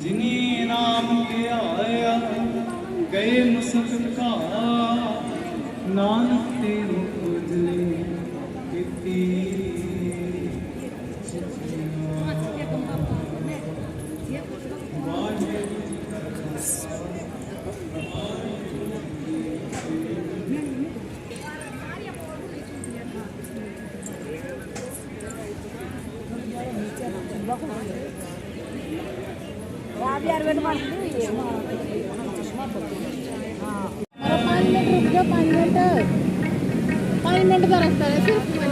ਜਿਨੀ ਨਾਮ ਧਿਆਇਆ ਗਏ ਮੁਸਕ ਕਾ ਨਾਨਕ पाँच मिनट रुक जाओ पाँच मिनट पाँच मिनट का रास्ता है सिर्फ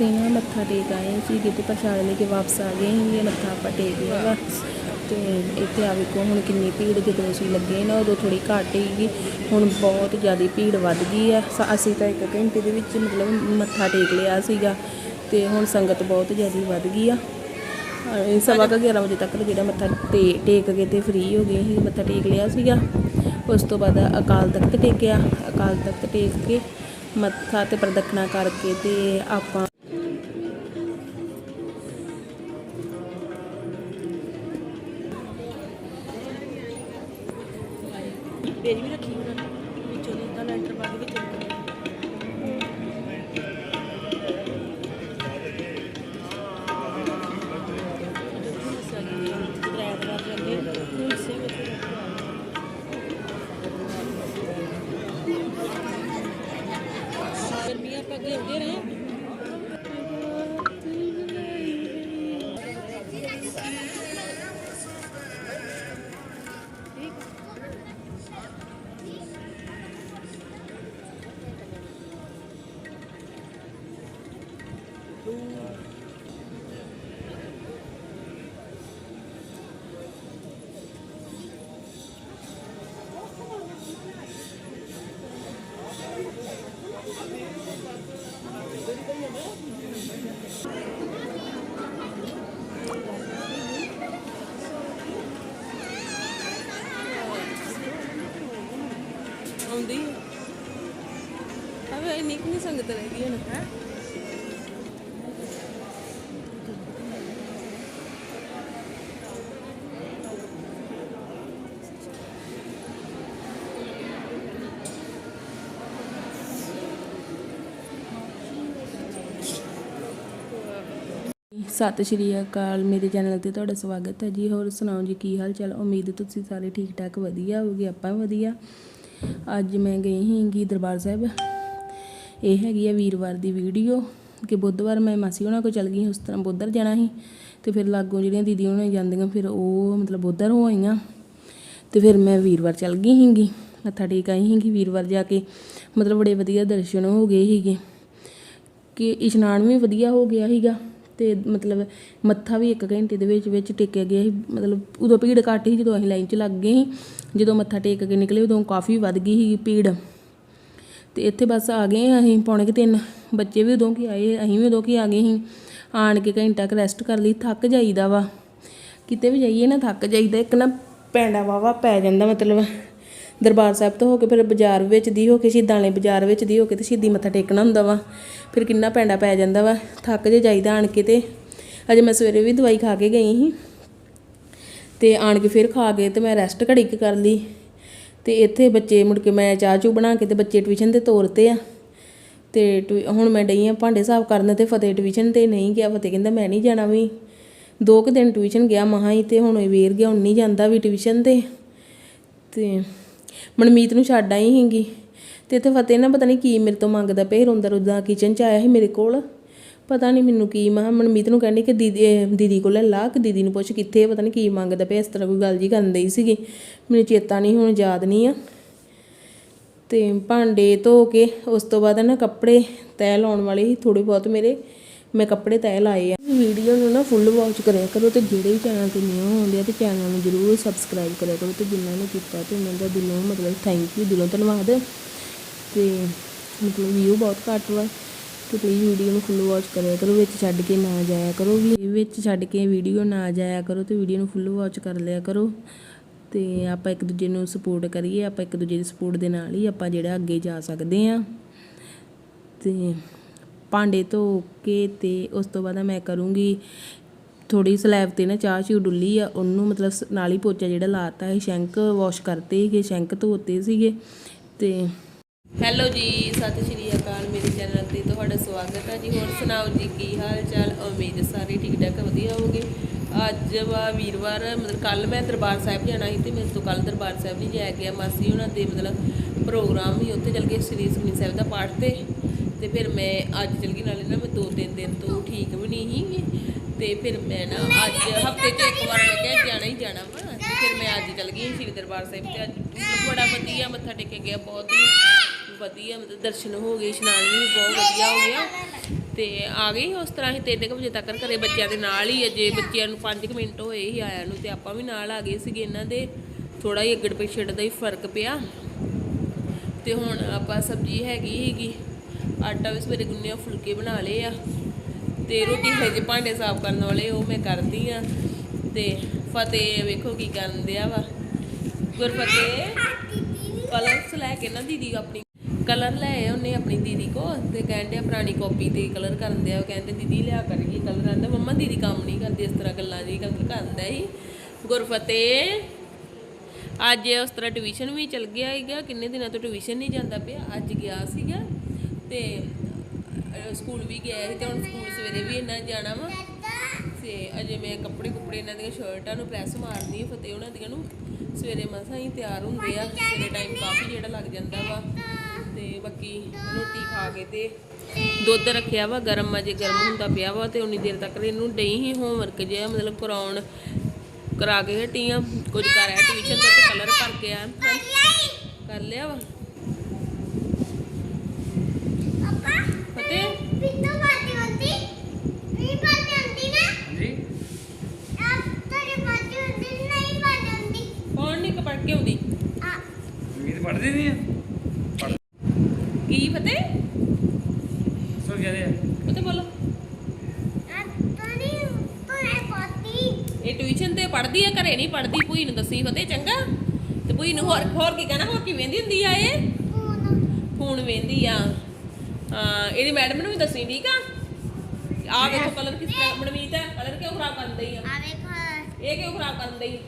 ਅਸੀਂ ਨਾ ਮੱਥਾ ਟੇਕ ਆਏ ਸੀ ਕਿਤੇ ਪ੍ਰਸ਼ਾਦ ਲੈ ਕੇ ਵਾਪਸ ਆ ਗਏ ਸੀ ਇਹ ਮੱਥਾ ਆਪਾਂ ਟੇਕ ਲਿਆ ਵਾ। ਤੇ ਇੱਥੇ ਆ ਵੇਖੋ ਹੁਣ ਕਿੰਨੀ ਭੀੜ ਜਦੋਂ ਅਸੀਂ ਲੱਗੇ ਨਾ, ਉਦੋਂ ਥੋੜੀ ਘੱਟ ਸੀਗੀ ਹੁਣ ਬਹੁਤ ਜ਼ਿਆਦਾ ਭੀੜ ਵੱਧ ਗਈ ਆ। ਸ- ਅਸੀਂ ਤਾਂ ਇੱਕ ਘੰਟੇ ਦੇ ਵਿੱਚ ਮਤਲਬ ਮੱਥਾ ਟੇਕ ਲਿਆ ਸੀਗਾ। ਤੇ ਹੁਣ ਸੰਗਤ ਬਹੁਤ ਜ਼ਿਆਦਾ ਵੱਧ ਗਈ ਆ। ਅਹ ਸਵਾ ਕੁ 11 ਵਜੇ ਤੱਕ ਜਿਹੜਾ ਮੱਥਾ ਟੇ, ਟੇਕ ਕੇ ਤੇ ਫ੍ਰੀ ਹੋ ਗਏ ਸੀ ਮੱਥਾ ਟੇਕ ਲਿਆ ਸੀਗਾ। ਉਸ ਤੋਂ ਬਾਅਦ ਅਕਾਲ ਤਖਤ ਟੇਕਿਆ। ਅਕਾਲ ਤਖਤ ਟੇਕ ਕੇ ਮੱਥਾ ਤੇ ਪ੍ਰਦਖਣਾ ਕਰਕੇ ਤੇ ਆਪਾਂ ਵਿੱਚੋਂ ਦੀ ਤਾਂ ਲੈਂਟਰ ਗਰਮੀਆਂ ਆਪਾਂ ਅੱਗੇ ਹੁੰਦੇ ਰਹੇ। ਆਉਂਦੀ ਆ ਵੇ ਇੰਨੀ ਕੁ ਨਹੀਂ ਸੰਗਤ ਰਹਿ ਗਈ ਹੁਣ ਹੈ ਸਤਿ ਸ਼੍ਰੀ ਅਕਾਲ, ਮੇਰੇ ਚੈਨਲ ਤੇ ਤੁਹਾਡਾ ਸਵਾਗਤ ਹੈ ਜੀ। ਹੋਰ ਸੁਣਾਓ ਜੀ, ਕੀ ਹਾਲ ਚਾਲ? ਉਮੀਦ ਤੁਸੀਂ ਸਾਰੇ ਠੀਕ ਠਾਕ ਵਧੀਆ ਹੋਗੇ ਆਪਾਂ ਵੀ ਵਧੀਆ। ਅੱਜ ਮੈਂ ਗਈ ਸੀਗੀ ਦਰਬਾਰ ਸਾਹਿਬ। ਇਹ ਹੈਗੀ ਆ ਵੀਰਵਾਰ ਦੀ ਵੀਡੀਓ ਕਿ ਬੁੱਧਵਾਰ ਮੈਂ ਮਾਸੀ ਹੋਣਾ ਕੋਲ ਚਲ ਗਈ ਉਸ ਤਰ੍ਹਾਂ ਬੁੱਧਰ ਜਾਣਾ ਸੀ। ਤੇ ਫਿਰ ਲਾਗੋਂ ਜਿਹੜੀਆਂ ਦੀਦੀ ਉਹਨਾਂ ਜਾਂਦੀਆਂ, ਫਿਰ ਉਹ ਮਤਲਬ ਬੁੱਧਰ ਹੋ ਆਈਆਂ। ਤੇ ਫਿਰ ਮੈਂ ਵੀਰਵਾਰ ਚਲ ਗਈ ਸੀਗੀ ਮੱਥਾ ਟੇਕ ਆਈ ਸੀਗੀ ਵੀਰਵਾਰ ਜਾ ਕੇ। ਮਤਲਬ ਬੜੇ ਵਧੀਆ ਦਰਸ਼ਨ ਹੋ ਗਏ ਸੀਗੇ। ਕਿ ਇਸ਼ਨਾਨ ਵੀ ਵਧੀਆ ਹੋ ਗਿਆ ਸੀਗਾ। ਤੇ ਮਤਲਬ ਮੱਥਾ ਵੀ 1 ਘੰਟੇ ਦੇ ਵਿੱਚ ਵਿੱਚ ਟੇਕਿਆ ਗਿਆ ਸੀ। ਮਤਲਬ ਉਦੋਂ ਭੀੜ ਘੱਟ ਸੀ, ਜਦੋਂ ਅਸੀਂ ਲਾਈਨ 'ਚ ਲੱਗ ਗਏ ਸੀ। ਜਦੋਂ ਮੱਥਾ ਟੇਕ ਕੇ ਨਿਕਲੇ ਉਦੋਂ ਕਾਫੀ ਵੱਧ ਗਈ ਸੀ ਭੀੜ। ਤੇ ਇੱਥੇ ਬਸ ਆ ਗਏ ਅਸੀਂ ਪੌਣੇ ਕਿ ਤਿੰਨ। ਬੱਚੇ ਵੀ ਉਦੋਂ ਕੀ ਆਏ, ਅਸੀਂ ਵੀ ਉਦੋਂ ਕੀ ਆ ਗਏ ਸੀ। ਆਣ ਕੇ ਘੰਟਾ ਕੁ ਰੈਸਟ ਕਰ ਲਈ, ਥੱਕ ਜਾਈਦਾ ਵਾ। ਕਿਤੇ ਵੀ ਜਾਈਏ ਨਾ ਥੱਕ ਜਾਈਦਾ, ਇੱਕ ਨਾ ਪੈਂਡਾ ਵਾਵਾ ਪੈ ਜਾਂਦਾ ਮਤਲਬ। ਦਰਬਾਰ ਸਾਹਿਬ ਤੋਂ ਹੋ ਕੇ ਫਿਰ ਬਾਜ਼ਾਰ ਵਿੱਚ ਦੀ ਹੋ ਕੇ, ਸ਼ਹੀਦਾਂ ਵਾਲੇ ਬਾਜ਼ਾਰ ਵਿੱਚ ਦੀ ਹੋ ਕੇ ਤੇ ਸ਼ਹੀਦੀ ਮੱਥਾ ਟੇਕਣਾ ਹੁੰਦਾ ਵਾ। ਫਿਰ ਕਿੰਨਾ ਪੈਂਡਾ ਪੈ ਜਾਂਦਾ ਵਾ। ਥੱਕ ਜੇ ਜਾਈਦਾ ਆਣ ਕੇ ਤੇ। ਅਜੇ ਮੈਂ ਸਵੇਰੇ ਵੀ ਦਵਾਈ ਖਾ ਕੇ ਗਈ ਸੀ। ਤੇ ਆਣ ਕੇ ਫਿਰ ਖਾ ਕੇ ਤੇ ਮੈਂ ਰੈਸਟ ਘੜੀ ਕੁ ਕਰ ਲਈ। ਤੇ ਇੱਥੇ ਬੱਚੇ ਮੁੜ ਕੇ ਮੈਂ ਚਾਹ ਚੂ ਬਣਾ ਕੇ ਤੇ ਬੱਚੇ ਟਿਊਸ਼ਨ ਤੇ ਤੋਰਤੇ ਆ। ਤੇ ਟਿਊ- ਹੁਣ ਮੈਂ ਡਈ ਆ ਭਾਂਡੇ ਸਾਫ਼ ਕਰਨ ਤੇ ਫਤਿਹ ਟਿਊਸ਼ਨ ਤੇ ਨਹੀਂ ਗਿਆ। ਫਤਿਹ ਕਹਿੰਦਾ ਮੈਂ ਨਹੀਂ ਜਾਣਾ ਵੀ। ਦੋ ਕੁ ਦਿਨ ਟਿਊਸ਼ਨ ਗਿਆ ਮਹਾ ਹੀ ਤੇ ਹੁਣ ਇਹ ਵੇਰ ਗਿਆ, ਹੁਣ ਨਹੀਂ ਜਾਂਦਾ ਵੀ ਟਿਊਸ਼ਨ ਤੇ। ਤੇ ਮਨਮੀਤ ਨੂੰ ਛੱਡ ਆਈ ਸੀਗੀ ਤੇ ਇੱਥੇ ਫਤਿਹ ਨਾ ਪਤਾ ਨਹੀਂ ਕੀ ਮੇਰੇ ਤੋਂ ਮੰਗਦਾ ਪਿਆ ਰੋਂਦਾ ਰੋਂਦਾ ਕਿਚਨ 'ਚ ਆਇਆ ਸੀ ਮੇਰੇ ਕੋਲ। ਪਤਾ ਨਹੀਂ ਮੈਨੂੰ ਕੀ, ਮੈਂ ਮਨਮੀਤ ਨੂੰ ਕਹਿੰਦੀ ਕਿ ਦੀਦੀ ਦੀਦੀ ਕੋਲ ਲਾ ਕਿ ਦੀਦੀ ਨੂੰ ਪੁੱਛ ਕਿੱਥੇ ਪਤਾ ਨਹੀਂ ਕੀ ਮੰਗਦਾ ਪਿਆ, ਇਸ ਤਰ੍ਹਾਂ ਕੋਈ ਗੱਲ ਜੀ ਕਰਨ ਦਈ ਸੀਗੀ। ਮੈਨੂੰ ਚੇਤਾ ਨਹੀਂ ਹੁਣ ਯਾਦ ਨਹੀਂ ਆ। ਤੇ ਭਾਂਡੇ ਧੋ ਕੇ ਉਸ ਤੋਂ ਬਾਅਦ ਨਾ ਕੱਪੜੇ ਤੈਅ ਲਾਉਣ ਵਾਲੇ ਸੀ ਥੋੜੇ ਬਹੁਤ ਮੇਰੇ। ਮੈਂ ਕੱਪੜੇ ਤੈਅ ਲਾਏ ਆ। ਵੀਡੀਓ ਨੂੰ ਨਾ ਫੁੱਲ ਵਾਚ ਕਰਿਆ ਕਰੋ ਤੇ ਜਿਹੜੇ ਵੀ ਚੈਨਲ ਤੇ ਨਿਊ ਹੁੰਦੇ ਆ ਤੇ ਚੈਨਲ ਨੂੰ ਜਰੂਰ ਸਬਸਕ੍ਰਾਈਬ ਕਰਿਆ ਕਰੋ ਤੇ ਜਿਨ੍ਹਾਂ ਨੇ ਕੀਤਾ ਤੇ ਉਹਨਾਂ ਦਾ ਦਿਲੋਂ ਮਤਲਬ ਥੈਂਕ ਯੂ ਦਿਲੋਂ ਧੰਨਵਾਦ। ਤੇ ਮਤਲਬ ਵੀਊ ਬਹੁਤ ਘੱਟ ਵਾ ਤੇ ਪਲੀਜ਼ ਵੀਡੀਓ ਨੂੰ ਫੁੱਲ ਵਾਚ ਕਰਿਆ ਕਰੋ, ਵਿੱਚ ਛੱਡ ਕੇ ਨਾ ਜਾਇਆ ਕਰੋ ਵੀ। ਵਿੱਚ ਛੱਡ ਕੇ ਵੀਡੀਓ ਨਾ ਜਾਇਆ ਕਰੋ ਤੇ ਵੀਡੀਓ ਨੂੰ ਫੁੱਲ ਵਾਚ ਕਰ ਲਿਆ ਕਰੋ। ਤੇ ਆਪਾਂ ਇੱਕ ਦੂਜੇ ਨੂੰ ਸਪੋਰਟ ਕਰੀਏ, ਆਪਾਂ ਇੱਕ ਦੂਜੇ ਦੀ ਸਪੋਰਟ ਦੇ ਨਾਲ ਹੀ ਆਪਾਂ ਜਿਹੜਾ ਅੱਗੇ ਜਾ ਸਕਦੇ ਆ। ਤੇ ਭਾਂਡੇ ਧੋ ਕੇ ਤੇ ਉਸ ਤੋਂ ਬਾਅਦ ਮੈਂ ਕਰੂੰਗੀ ਥੋੜੀ ਸਲੈਬ ਤੇ ਨਾ ਚਾਹ ਚੂ ਡੁੱਲੀ ਆ, ਉਹਨੂੰ ਮਤਲਬ ਸ- ਨਾਲ ਹੀ ਪੋਚਾ ਜਿਹੜਾ ਲਾਤਾ ਹੈ ਸ਼ੈਂਕ ਵਾਸ਼ ਕਰਤੇ ਸੀਗੇ, ਸ਼ੈਂਕ ਧੋਤੇ ਸੀਗੇ ਤੇ ਹੈਲੋ ਜੀ, ਸਤਿ ਸ਼੍ਰੀ ਅਕਾਲ ਮੇਰੇ ਚੈਨਲ ਤੇ ਤੁਹਾਡਾ ਸਵਾਗਤ ਹੈ ਜੀ। ਹੋਰ ਸੁਣਾਓ ਜੀ, ਕੀ ਹਾਲ ਚਾਲ ਉਮੀਦ ਸਾਰੇ ਠੀਕ ਠਾਕ ਵਧੀਆ ਹੋਵੋਗੇ। ਅੱਜ ਵਾ ਵੀਰਵਾਰ, ਮਤਲਬ ਕੱਲ ਮੈਂ ਦਰਬਾਰ ਸਾਹਿਬ ਜਾਣਾ ਸੀ ਤੇ ਮੇਰੇ ਤੋਂ ਕੱਲ ਦਰਬਾਰ ਸਾਹਿਬ ਨਹੀਂ ਜਾਇਆ ਗਿਆ। ਮਾਸੀ ਉਹਨਾਂ ਦੇ ਮਤਲਬ ਪ੍ਰੋਗਰਾਮ ਵੀ ਉੱਥੇ ਚੱਲ ਗਏ ਸ੍ਰੀ ਸੁਖਮਨੀ ਸਾਹਿਬ ਦਾ ਪਾਠ ਤੇ ਤੇ ਫਿਰ ਮੈਂ ਅੱਜ ਚਲ ਗਈ ਨਾਲੇ ਨਾ ਮੈਂ ਦੋ ਤਿੰਨ ਦਿਨ ਤੋਂ ਠੀਕ ਵੀ ਨਹੀਂ ਸੀ ਤੇ ਫਿਰ ਮੈਂ ਨਾ ਅੱਜ ਹਫ਼ਤੇ 'ਚ ਇੱਕ ਵਾਰ ਮੈਂ ਕਿਹਾ ਜਾਣਾ ਹੀ ਜਾਣਾ ਵਾ ਤੇ ਫਿਰ ਮੈਂ ਅੱਜ ਚਲ ਗਈ ਸ੍ਰੀ ਦਰਬਾਰ ਸਾਹਿਬ ਤੇ ਅੱਜ ਬੜਾ ਵਧੀਆ ਮੱਥਾ ਟੇਕ ਕੇ ਗਿਆ ਬਹੁਤ ਹੀ ਵਧੀਆ ਮਤਲਬ ਦਰਸ਼ਨ ਹੋ ਗਏ ਇਸ਼ਨਾਨ ਵੀ ਬਹੁਤ ਵਧੀਆ ਹੋ ਗਿਆ ਤੇ ਆ ਗਈ ਉਸ ਤਰ੍ਹਾਂ ਹੀ 3 ਵਜੇ ਤੱਕ ਘਰੇ ਬੱਚਿਆਂ ਦੇ ਨਾਲ ਹੀ ਅਜੇ ਬੱਚਿਆਂ ਨੂੰ 5 ਮਿੰਟ ਹੋਏ ਹੀ ਆਇਆ ਨੂੰ ਤੇ ਆਪਾਂ ਵੀ ਨਾਲ ਆ ਗਏ ਸੀਗੇ ਇਹਨਾਂ ਦੇ ਥੋੜਾ ਹੀ ਅੱਗੜ ਪਿਛੜ ਦਾ ਹੀ ਫ਼ਰਕ ਪਿਆ ਤੇ ਹੁਣ ਆਪਾਂ ਸਬਜ਼ੀ ਹੈਗੀ ਹੈਗੀ ਆਟਾ ਵੀ ਸਵੇਰੇ ਗੁੰਨਿਆ ਫੁਲਕੇ ਬਣਾ ਲਏ ਆ। ਤੇ ਰੋਟੀ ਹਜੇ ਭਾਂਡੇ ਸਾਫ਼ ਕਰਨ ਵਾਲੇ, ਉਹ ਮੈਂ ਕਰਦੀ ਆ। ਤੇ ਫਤਿਹ, ਵੇਖੋ ਕੀ ਕਰਨ ਦਿਆ ਵਾ। ਗੁਰਫਤਿਹ ਕਲਰਸ ਲੈ ਕੇ ਨਾ ਦੀਦੀ ਆਪਣੀ। ਕਲਰ ਲੈ ਉਹਨੇ ਆਪਣੀ ਦੀਦੀ ਕੋ ਤੇ ਕਹਿੰਦੇ ਆ ਪੁਰਾਣੀ ਕਾਪੀ ਤੇ ਕਲਰ ਕਰਨ ਦਿਆ। ਉਹ ਕਹਿੰਦੇ ਦੀਦੀ ਲਿਆ ਕਰੀਏ ਕਲਰ। ਆਂਦਾ ਮੰਮਾ ਦੀਦੀ ਕੰਮ ਨਹੀਂ ਕਰਦੀ, ਇਸ ਤਰ੍ਹਾਂ ਗੱਲਾਂ ਜੀ ਕਲਰ ਕਰਦਾ ਹੀ ਗੁਰਫਤਿਹ, ਅੱਜ ਉਸ ਤਰ੍ਹਾਂ ਟਿਊਸ਼ਨ ਵੀ ਚਲ ਗਿਆ ਹੈਗਾ ਕਿੰਨੇ ਦਿਨਾਂ ਤੋਂ ਟਿਊਸ਼ਨ ਨਹੀਂ ਜਾਂਦਾ ਪਿਆ। ਅੱਜ ਗਿਆ ਸੀਗਾ। ਤੇ ਸਕੂਲ ਵੀ ਗਿਆ ਸੀ ਤੇ ਹੁਣ ਸਕੂਲ ਸਵੇਰੇ ਵੀ ਇਹਨਾਂ ਜਾਣਾ ਵਾ। ਤੇ ਅਜੇ ਮੈਂ ਕੱਪੜੇ ਕੁਪੜੇ ਇਹਨਾਂ ਦੀਆਂ ਸ਼ਰਟਾਂ ਨੂੰ ਪ੍ਰੈਸ ਮਾਰਨੀ ਆ ਫਤੇ ਉਹਨਾਂ ਦੀਆਂ ਨੂੰ। ਸਵੇਰੇ ਮਸਾਂ ਹੀ ਤਿਆਰ ਹੁੰਦੇ ਆ ਸਵੇਰੇ ਟਾਈਮ ਕਾਫੀ ਜਿਹੜਾ ਲੱਗ ਜਾਂਦਾ ਵਾ। ਤੇ ਬਾਕੀ ਰੋਟੀ ਖਾ ਕੇ ਤੇ ਦੁੱਧ ਰੱਖਿਆ ਵਾ, ਗਰਮ ਅਜੇ ਗਰਮ ਹੁੰਦਾ ਪਿਆ ਵਾ ਤੇ ਉਨੀ ਦੇਰ ਤੱਕ ਇਹਨੂੰ ਡਈ ਹੀ ਹੋਮਵਰਕ ਜਿਹਾ, ਮਤਲਬ ਕਰਾਉਣ ਕਰਾ ਕੇ ਹਟੀ ਆ। ਕੁਝ ਕਰ ਆਇਆ ਟਿਊਸ਼ਨ ਦਾ ਤੇ ਕਲਰ ਭਰ ਕੇ ਆ। ਕਰ ਲਿਆ ਵਾ ਫਤਿਹ ਪਿੱਤੋਂ ਬਾਤੀ ਹੁੰਦੀ ਨਹੀਂ ਬਾਤੀ ਹੁੰਦੀ ਨਾ ਹਾਂਜੀ ਆਪ ਤੇਰੀ ਬਾਤੀ ਹੁੰਦੀ ਨਹੀਂ ਬਾਤੀ ਹੁੰਦੀ ਕੌਣ ਨਹੀਂ ਕਪੜ ਕੇ ਆਉਂਦੀ ਆ ਉਮੀਦ ਪੜਦੀ ਨਹੀਂ ਆ ਕੀ ਫਤਿਹ ਸੋ ਕਹਿੰਦੇ ਆ ਫਤਿਹ ਬੋਲੋ ਆ ਤੇਰੀ ਤੇਰੀ ਬਾਤੀ ਇਹ ਟਿਊਸ਼ਨ ਤੇ ਪੜਦੀ ਆ ਘਰੇ ਨਹੀਂ ਪੜਦੀ ਭੂਈ ਨੂੰ ਦੱਸੀ ਫਤਿਹ ਚੰਗਾ? ਤੇ ਭੂਈ ਨੂੰ ਹੋਰ ਹੋਰ ਕੀ ਕਹਿਣਾ ਹੋਰ ਕੀ ਵੇਂਦੀ ਹੁੰਦੀ ਆ ਇਹ? ਫੋਨ ਵੇਂਦੀ ਆ। ਹਾਂ ਇਹਦੀ ਮੈਡਮ ਨੂੰ ਵੀ ਦੱਸੀ ਠੀਕ ਆ? ਆ ਵੇਖੋ ਕਲਰ ਕਿਸ ਤਰ੍ਹਾਂ ਮਨਮੀਤ ਹੈ ਕਲਰ ਕਿਉਂ ਖਰਾਬ ਕਰਨ ਦਈ ਆ? ਆ ਵੇਖੋ। ਇਹ ਕਿਉਂ ਖਰਾਬ ਕਰਨ ਦਈ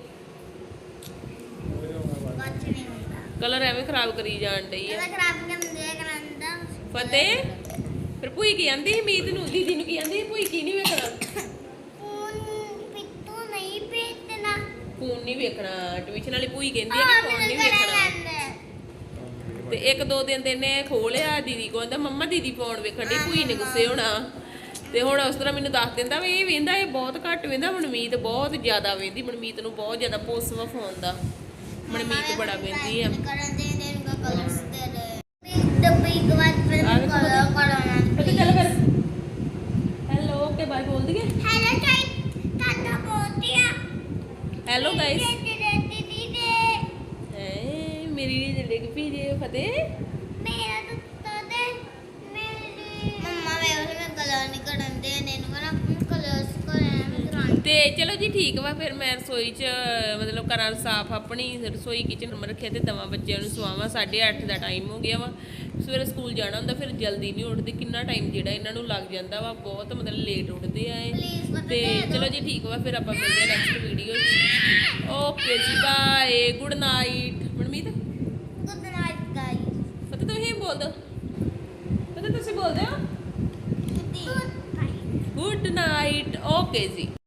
ਕਲਰ ਐਵੇਂ ਖਰਾਬ ਕਰੀ ਜਾਣ ਡਈ ਆ। ਖਰਾਬ ਕੰਮ ਦੇ। ਕਰਾਂਦਾ ਫਤਿਹ? ਫਿਰ ਭੂਈ ਕੀ ਆਂਦੀ ਮੀਤ ਨੂੰ ਦੀਦੀ ਨੂੰ ਕੀ ਆਂਦੀ ਭੂਈ ਕੀ ਨਹੀਂ ਵੇਖਣਾ? ਫੋਨ ਪਿੱਤੋਂ ਨਹੀਂ ਭੇਜਣਾ ਫੋਨ ਨਹੀਂ ਵੇਖਣਾ ਟਿਊਸ਼ਨ ਵਾਲੀ ਭੂਈ ਕਹਿੰਦੀ ਆ ਕਿ ਫੋਨ ਨਹੀਂ ਵੇਖਣਾ। ਤੇ ਇੱਕ ਦੋ ਦਿਨ ਦੇ ਨੇ ਖੋਲਿਆ ਦੀਦੀ ਕੋਲ ਕਹਿੰਦਾ ਮੰਮਾ ਦੀਦੀ ਫੋਨ ਵੇਖਣ ਦੀ ਭੂਈ ਨੇ ਗੁੱਸੇ ਹੋਣਾ। ਤੇ ਹੁਣ ਉਸ ਤਰ੍ਹਾਂ ਮੈਨੂੰ ਦੱਸ ਦਿੰਦਾ ਵੀ ਇਹ ਵੇਂਦਾ ਇਹ ਬਹੁਤ ਘੱਟ ਵੇਂਦਾ ਮਨਮੀਤ ਬਹੁਤ ਜ਼ਿਆਦਾ ਵੇਂਦੀ ਮਨਮੀਤ ਨੂੰ ਬਹੁਤ ਜ਼ਿਆਦਾ ਪੋਸਵਾ ਫੋਨ ਦਾ। ਮਨਮੀਤ ਬੜਾ ਵੇਂਦੀ ਆ। ਕਰਨ ਦੇ ਦੇ ਇਨਕਾ ਕਲਰਸ ਦੇ ਦੇ ਡੱਬੇ ਇੱਕ ਵਾਰ ਫਿਰ ਆ ਵੇਖੋ ਕਲਰ ਕਰਾਉਣਾ ਫਤਿਹ ਚੱਲ ਫਿਰ ਹੈਲੋ ਓਕੇ ਬਾਏ ਬੋਲ ਦਈਏ ਹੈਲੋ ਚਾਈ ਟਾਟਾ ਬੋਤੀਆ ਦੇ ਨੇ ਨੂੰ ਕਰਾਂ ਕਲਰਸ ਕਰਾਂ ਮੈਂ ਕਰਾਂ ਤੇ ਚਲੋ ਜੀ ਠੀਕ ਵਾ ਫਿਰ ਮੈਂ ਰਸੋਈ 'ਚ ਮਤਲਬ ਕਰਾਂ ਸਾਫ਼ ਆਪਣੀ ਰਸੋਈ ਕਿਚਨ ਰੱਖਿਆ ਤੇ ਦਵਾਂ ਬੱਚਿਆਂ ਨੂੰ ਸਵਾਵਾਂ 8:30 ਦਾ ਟਾਈਮ ਹੋ ਗਿਆ ਵਾ ਸਵੇਰੇ ਸਕੂਲ ਜਾਣਾ ਹੁੰਦਾ ਫਿਰ ਜਲਦੀ ਨਹੀਂ ਉੱਠਦੇ ਕਿੰਨਾ ਟਾਈਮ ਜਿਹੜਾ ਇਹਨਾਂ ਨੂੰ ਲੱਗ ਜਾਂਦਾ ਵਾ ਬਹੁਤ ਮਤਲਬ ਲੇਟ ਉੱਠਦੇ ਆ ਇਹ। ਤੇ। ਚਲੋ ਜੀ ਠੀਕ ਵਾ ਫਿਰ ਆਪਾਂ ਮਿਲਦੇ ਆ ਨੈਕਸਟ ਵੀਡੀਓ 'ਚ। Okay ji bye good night Manmeet? Good night guys ਪਤਾ ਤੁਸੀਂ ਬੋਲ ਦੋ ਪਤਾ ਤੁਸੀਂ ਬੋਲਦੇ ਹੋ? Good night good night okay ji.